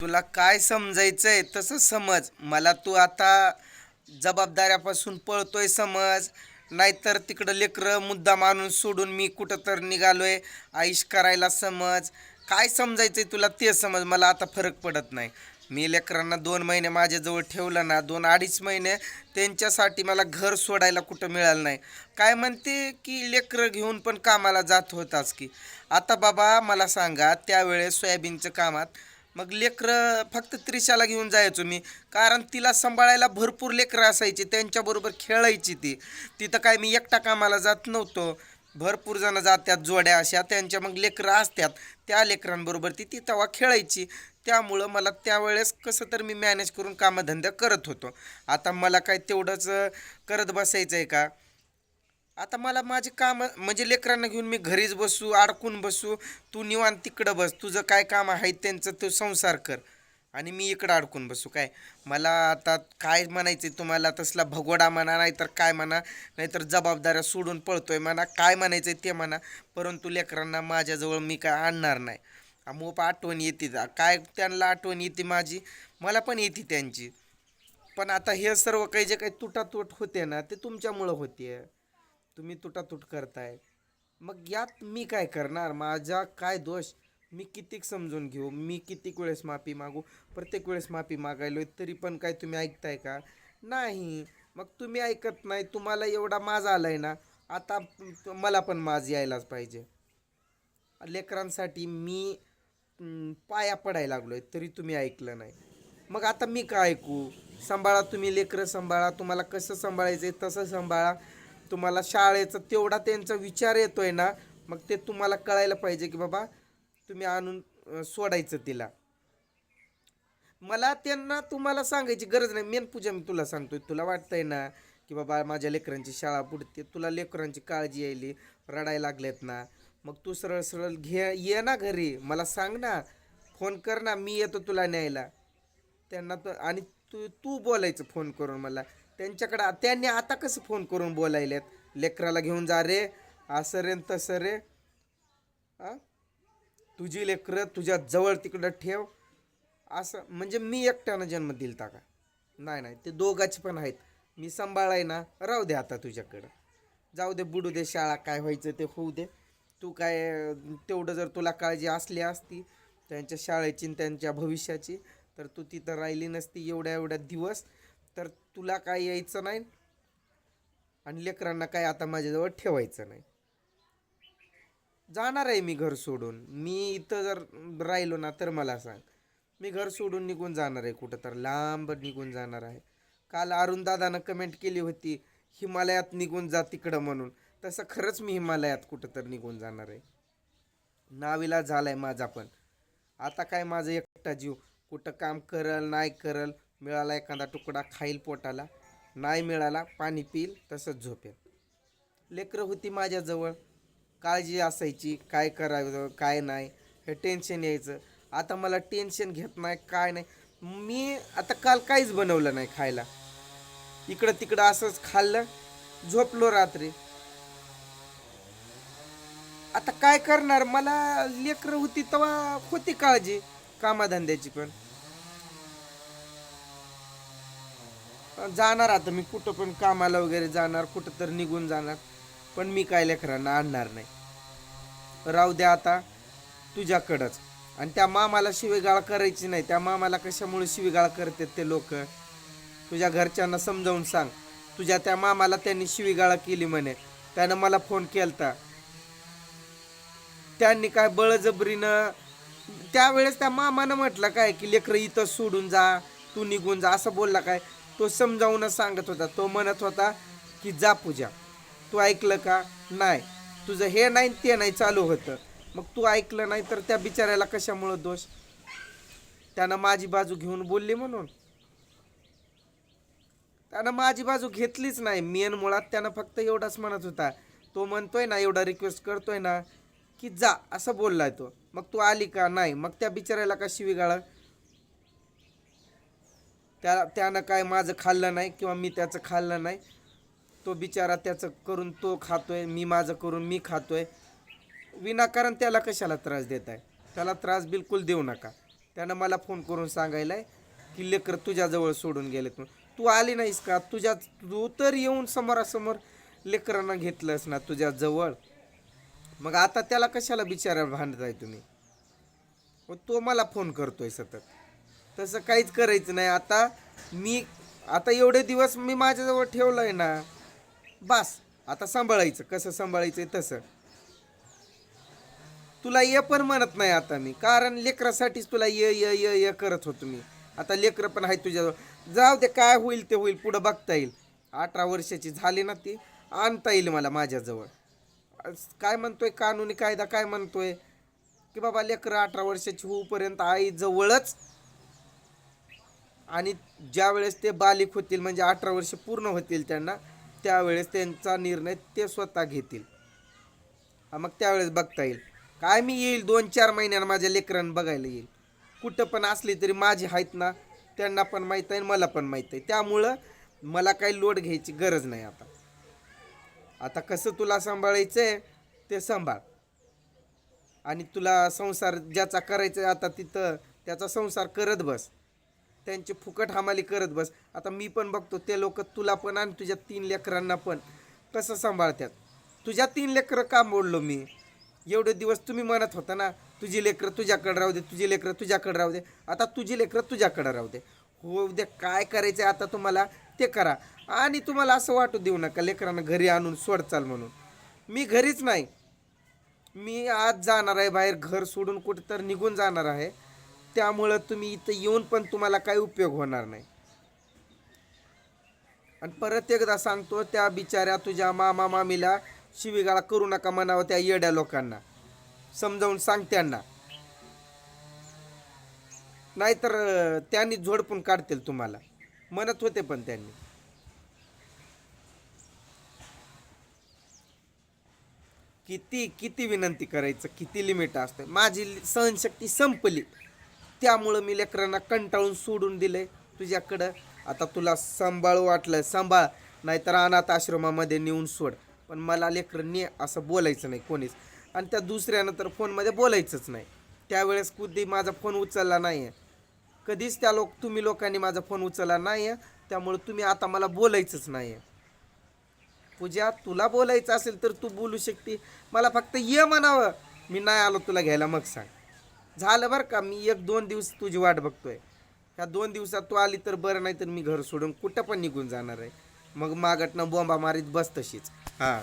तुला काय समजायचंय तसं समज. मला तू आता जबाबदाऱ्यापासून पळतोय समज. नाहीतर तिकडं लेकरं मुद्दा मानून सोडून मी कुठं तर निघालोय आईश करायला समज. काय समजायचंय तुला ते समज. मला आता फरक पडत नाही. मी लेकरांना दोन महिने माझ्याजवळ ठेवलं ना दोन अडीच महिने त्यांच्यासाठी मला घर सोडायला कुठं मिळालं नाही. काय म्हणते की लेकरं घेऊन पण कामाला जात होताच की. आता बाबा मला सांगा त्यावेळेस सोयाबीनच्या कामात मग लेकरं फक्त त्रिशाला घेऊन जायचो मी. कारण तिला सांभाळायला भरपूर लेकरं असायची त्यांच्याबरोबर खेळायची ती. तिथं काय मी एकटा कामाला जात नव्हतो. भरपूर जण जात्यात जोड्या अशा त्यांच्या मग लेकरं असतात. त्या लेकरांबरोबर ती ती तेव्हा खेळायची. त्यामुळं मला त्यावेळेस कसं तर मी मॅनेज करून कामधंदा करत होतो. आता मला काय तेवढंच करत बसायचं आहे का? आता मला माझे काम म्हणजे लेकरांना घेऊन मी घरीच बसू अडकून बसू तू निवांत तिकडं बस तुझं काय काम आहे त्यांचं तू संसार कर. आणि मी इकडं अडकून बसू काय? मला आता काय म्हणायचं तुम्हाला? तसला भगोडा म्हणा नाहीतर काय म्हणा नाहीतर जबाबदाऱ्या सोडून पळतोय म्हणा काय म्हणायचं ते म्हणा परंतु लेकरांना माझ्याजवळ मी काय आणणार नाही. मोप आठवण येते जा. काय त्यांना आठवण येते माझी? मला पण येते त्यांची. पण आता हे सर्व काही जे काही तुटातूट होते ना ते तुमच्यामुळं होते. तुम्ही तुटातूट करताय. मग यात मी काय करणार? माझा काय दोष? मी कितीक समजून घेऊ? मी कितीक वेळेस माफी मागू? प्रत्येक वेळेस माफी मागायलो तरी पण काय तुम्ही ऐकताय का? नाही. मग तुम्ही ऐकत नाही तुम्हाला एवढा माज आहे ना आता मला पण माज यायलाच पाहिजे. लेकरांसाठी मी पाया पडायला आहे तरी तुम्ही ऐकलं नाही. मग आता मी काय ऐकू? सांभाळा तुम्ही लेकरं सांभाळा. तुम्हाला कसं सांभाळायचं आहे तसं सांभाळा. तुम्हाला शाळेचा तेवढा त्यांचा विचार येतोय ना मग ते तुम्हाला कळायला पाहिजे की बाबा तुम्ही आणून सोडायचं तिला. मला त्यांना तुम्हाला सांगायची गरज नाही. मेन पूजा मी तुला सांगतोय. तुला वाटतंय ना की बाबा माझ्या लेकरांची शाळा बुडते तुला लेकरांची काळजी यायली रडायला लागलेत ना. मग तू सरळ सरळ घे ये ना घरी. मला सांग ना. फोन कर ना. मी येतो तुला न्यायला. त्यांना तर आणि तू तू बोलायचं फोन करून मला. त्यांच्याकडं त्यांनी आता कसं फोन करून बोलायलेत? लेकराला घेऊन जा रे. असं रे न तसं रे. तुझी लेकरं तुझ्या जवळ तिकडं ठेव. असं म्हणजे मी एकट्यानं जन्म दिलता का? नाही नाही ते दोघाचे पण आहेत. मी सांभाळाय ना. राहू दे आता तुझ्याकडं. जाऊ दे बुडू दे शाळा काय व्हायचं ते होऊ दे. तू काय तेवढं जर तुला काळजी असली असती त्यांच्या शाळेची त्यांच्या भविष्याची तर तू तिथं राहिली नसती एवढ्या एवढ्या दिवस. तर तुला काय यायचं नाही आणि लेकरांना काय आता माझ्याजवळ ठेवायचं नाही. जाणार आहे मी घर सोडून. मी इथं जर राहिलो ना तर मला सांग. मी घर सोडून निघून जाणार आहे कुठं तर लांब निघून जाणार आहे. काल अरुण दादानं कमेंट केली होती हिमालयात निघून जा तिकडं म्हणून. तसं खरंच मी हिमालयात कुठं तर निघून जाणार आहे. नावीला आहे माझा पण. आता काय माझं एकटा जीव. कुठं काम करल नाही करल मिळाला एखादा तुकडा खाईल पोटाला. नाही मिळाला पाणी पिईल तसंच झोपेल. लेकरं होती माझ्याजवळ. काळजी असायची काय करायचं काय नाही. हे टेन्शन यायचं. आता मला टेन्शन घेत नाही काय नाही. मी आता काल काहीच बनवलं नाही खायला. इकडं तिकडं असंच खाल्लं झोपलो रात्री. आता काय करणार? मला लेकरं होती तेव्हा होती काळजी कामाधंद्याची पण. जाणार आता मी कुठं पण कामाला वगैरे जाणार कुठं तर निघून जाणार पण मी काय लेकरांना आणणार नाही. राहू द्या आता तुझ्याकडंच. आणि त्या मामाला शिवेगाळ करायची नाही. त्या मामाला कशामुळे शिवेगाळ करतात ते लोक? तुझ्या घरच्यांना समजावून सांग. तुझ्या त्या मामाला त्यांनी शिवीगाळा केली म्हणे. त्यानं मला फोन केलता. त्यांनी काय बळजबरीनं त्यावेळेस त्या मामानं म्हटलं काय की लेकरं इथं सोडून जा तू निघून जा असं बोलला काय? तो समजावूनच सांगत होता. तो म्हणत होता की जा पूजा. तू ऐकलं का? नाही. तुझं हे नाही ते नाही चालू होतं. मग तू ऐकलं नाही तर त्या बिचाऱ्याला कशामुळं दोष? त्यानं माझी बाजू घेऊन बोलली म्हणून. त्यानं माझी बाजू घेतलीच नाही. मेन मुळात त्यानं फक्त एवढाच म्हणत होता. तो म्हणतोय ना एवढा रिक्वेस्ट करतोय ना की जा असं बोललाय तो. मग तू आली का? नाही. मग त्या बिचाऱ्याला का शिवीगाळ त्या त्यानं काय माझं खाल्लं नाही किंवा मी त्याचं खाल्लं नाही तो बिचारा त्याचं करून तो खातोय मी माझं करून मी खातोय. विनाकारण त्याला कशाला त्रास देत आहे त्याला त्रास बिलकुल देऊ नका. त्यानं मला फोन करून सांगायला आहे की लेकर तुझ्याजवळ सोडून गेलेत म्हणून. तू आली नाहीस का? तुझ्या तू तर येऊन समोरासमोर लेकरांना घेतलंस ना तुझ्याजवळ. मग आता त्याला कशाला बिचारा भांडताय तुम्ही? मग तो मला फोन करतोय सतत. तसं काहीच करायचं नाही. आता मी आता एवढे दिवस मी माझ्याजवळ ठेवलंय ना बस आता सांभाळायचं कसं सांभाळायचं तसं. तुला ये पण म्हणत नाही आता मी कारण लेकरासाठीच तुला ये ये ये ये करत होतो मी. आता लेकरं पण आहे तुझ्याजवळ. जाऊ दे काय होईल ते होईल पुढं बघता येईल. अठरा वर्षाची झाली ना ती आणता येईल मला माझ्याजवळ. काय म्हणतोय कानूनी कायदा काय म्हणतोय? की बाबा लेकरं अठरा वर्षाची होऊपर्यंत आई जवळच आणि ज्या वेळेस ते बालिक होतील म्हणजे अठरा वर्ष पूर्ण होतील त्यांना त्यावेळेस त्यांचा निर्णय ते स्वतः घेतील. मग त्यावेळेस बघता येईल. काय मी येईल दोन चार महिन्यानं माझ्या लेकरांना बघायला येईल. कुठं पण असली तरी माझी आहेत ना त्यांना पण माहीत आहे आणि मला पण माहीत आहे. त्यामुळं मला काही लोड घ्यायची गरज नाही आता. आता कसं तुला सांभाळायचं आहे ते सांभाळ. आणि तुला संसार ज्याचा करायचा आहे आता तिथं त्याचा संसार करत बस. त्यांची फुकट हमाली करत बस. आता मी पण बघतो ते लोक तुला पण आणि तुझ्या तीन लेकरांना पण कसं सांभाळतात तुझ्या तीन लेकरं का मोडलो मी? एवढे दिवस तुम्ही म्हणत होता ना तुझी लेकरं तुझ्याकडे राहू दे तुझी लेकरं तुझ्याकडे राहू दे. आता तुझी लेकरं तुझ्याकडे राहू दे. हो उद्या काय करायचं आता तुम्हाला ते करा. आणि तुम्हाला असं वाटू देऊ नका लेकरांना घरी आणून सोड चाल म्हणून. मी घरीच नाही. मी आज जाणार आहे बाहेर घर सोडून कुठं तर निघून जाणार आहे. त्यामुळं तुम्ही इथं येऊन पण तुम्हाला काही उपयोग होणार नाही. आणि परत एकदा सांगतो त्या बिचाऱ्या तुझ्या मामा मामीला शिवीगाळा करू नका म्हणावं त्या येड्या लोकांना. समजावून सांग त्यांना. नाहीतर त्यांनी झोडपून काढतील तुम्हाला. म्हणत होते पण त्यांनी. किती किती विनंती करायचं किती लिमिट असते. माझी सहनशक्ती संपली. त्यामुळं मी लेकरांना कंटाळून सोडून दिले तुझ्याकडं. आता तुला सांभाळ वाटलं सांभाळ. नाहीतर अनाथ आश्रमामध्ये नेऊन सोड. पण मला लेकरांनी असं बोलायचं नाही कोणीच. आणि त्या दुसऱ्यानं तर फोनमध्ये बोलायचंच नाही. त्यावेळेस कुदी माझा फोन उचलला नाही आहे कधीच त्या लोक तुम्ही लोकांनी माझा फोन उचलला नाही आहे त्यामुळं तुम्ही आता मला बोलायचंच नाही आहे पूजा तुला बोलायचं असेल तर तू बोलू शकते. मला फक्त ये म्हणावं. मी नाही आलो तुला घ्यायला मग सांग. झालं बरं का मी एक दोन दिवस तुझी वाट बघतोय. ह्या दोन दिवसात तू आली तर बरं नाही तर मी घर सोडून कुठं पण निघून जाणार आहे. मग मागटनं बोंबा मारीत बस तशीच. हां.